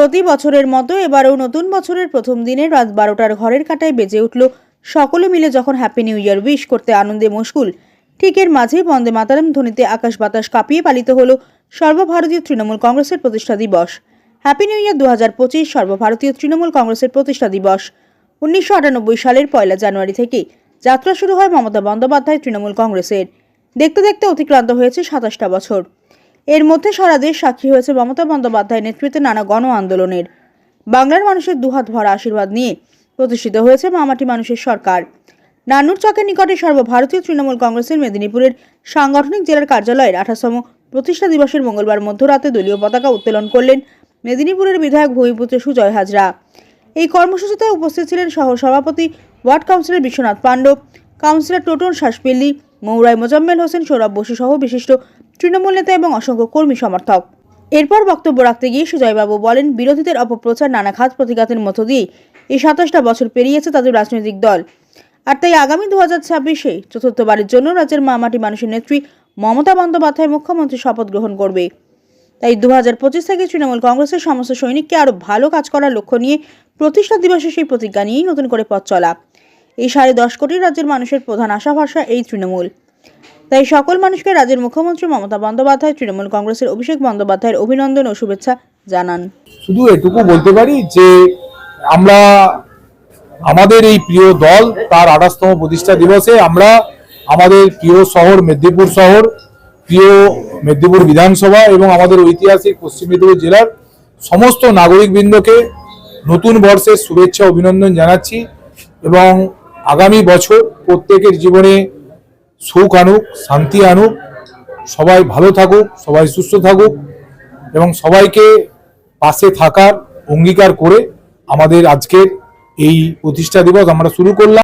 প্রতি বছরের মতো এবারও নতুন বছরের প্রথম দিনে রাত বারোটার ঘরের কাটায় বেজে উঠল। সকলে মিলে যখন হ্যাপি নিউ ইয়ার উইশ করতে আনন্দে মুশকুল, ঠিক এর মাঝেই বন্দে মাতারাম ধ্বনিতে আকাশ বাতাস কাঁপিয়ে পালিত হলো সর্বভারতীয় তৃণমূল কংগ্রেসের প্রতিষ্ঠা দিবস। হ্যাপি নিউ ইয়ার দু হাজার পঁচিশ সর্বভারতীয় তৃণমূল কংগ্রেসের প্রতিষ্ঠা দিবস। উনিশশো আটানব্বই সালের পয়লা জানুয়ারি থেকে যাত্রা শুরু হয় মমতা বন্দ্যোপাধ্যায় তৃণমূল কংগ্রেসের। দেখতে দেখতে অতিক্রান্ত হয়েছে সাতাশটা বছর। এর মধ্যে সারা দেশ সাক্ষী হয়েছে মমতা বন্দ্যোপাধ্যায়ের নেতৃত্বে নানা গণ আন্দোলনের। বাংলার মানুষের দুহাত ভরা আশীর্বাদ নিয়ে প্রতিষ্ঠিত হয়েছে মামাটি মানুষের সরকার। নানুর চকের নিকটে সর্বভারতীয় তৃণমূল কংগ্রেসের মেদিনীপুরের সাংগঠনিক জেলার কার্যালয়ের আঠাশতম প্রতিষ্ঠা দিবসের মঙ্গলবার মধ্যরাতে দলীয় পতাকা উত্তোলন করলেন মেদিনীপুরের বিধায়ক ভূমিপুত্র সুজয় হাজরা। এই কর্মসূচিতে উপস্থিত ছিলেন সহ সভাপতি ward councillor Biswanath Pandab, councillor Toton শাসপিল্লি মৌরাই মোজাম্মেল হোসেন, সৌরভ বসু সহ বিশিষ্ট তৃণমূল নেতা এবং অসংখ্য কর্মী সমর্থক। এরপর বক্তব্য রাখতে গিয়ে সুজয়বাবু বলেন, বিরোধীদের অপপ্রচার, নানা ঘাত প্রতিঘাতের মধ্য দিয়ে এই সাতাশটা বছর পেরিয়েছে তাদের রাজনৈতিক দল। আর তাই আগামী দু হাজার ছাব্বিশে চতুর্থবারের জন্য রাজ্যের মামাটি মানুষের নেত্রী মমতা বন্দ্যোপাধ্যায় মুখ্যমন্ত্রী শপথ গ্রহণ করবে। তাই দু হাজার পঁচিশ থেকে তৃণমূল কংগ্রেসের সমস্ত সৈনিককে আরও ভালো কাজ করার লক্ষ্য নিয়ে প্রতিষ্ঠা দিবসে সেই প্রতিজ্ঞা নিয়েই নতুন করে পথ চলা। এই সাড়ে দশ কোটি রাজ্যের মানুষের প্রধান আশা ভরসা এই তৃণমূল। তাই সকল মানুষকে রাজ্যের মুখ্যমন্ত্রী মমতা বন্দ্যোপাধ্যায়, তৃণমূল কংগ্রেসের অভিষেক বন্দ্যোপাধ্যায়ের অভিনন্দন ও শুভেচ্ছা জানান। শুধু এটুকু বলতে পারি যে আমরা, আমাদের এই প্রিয় দল, তার আঠাশতম প্রতিষ্ঠা দিবসে আমরা আমাদের প্রিয় শহর মেদিনীপুর শহর, প্রিয় মেদিনীপুর বিধানসভা এবং আমাদের ঐতিহাসিক পশ্চিম মেদিনীপুর জেলার সমস্ত নাগরিকবৃন্দকে নতুন বর্ষের শুভেচ্ছা, অভিনন্দন জানাচ্ছি এবং আগামী বছর প্রত্যেকের জীবনে সুখ আনুক, শান্তি আনুক, সবাই ভালো থাকুক, সবাই সুস্থ থাকুক এবং সবাইকে পাশে থাকার অঙ্গীকার করে আমাদের আজকের এই প্রতিষ্ঠা দিবস আমরা শুরু করলাম।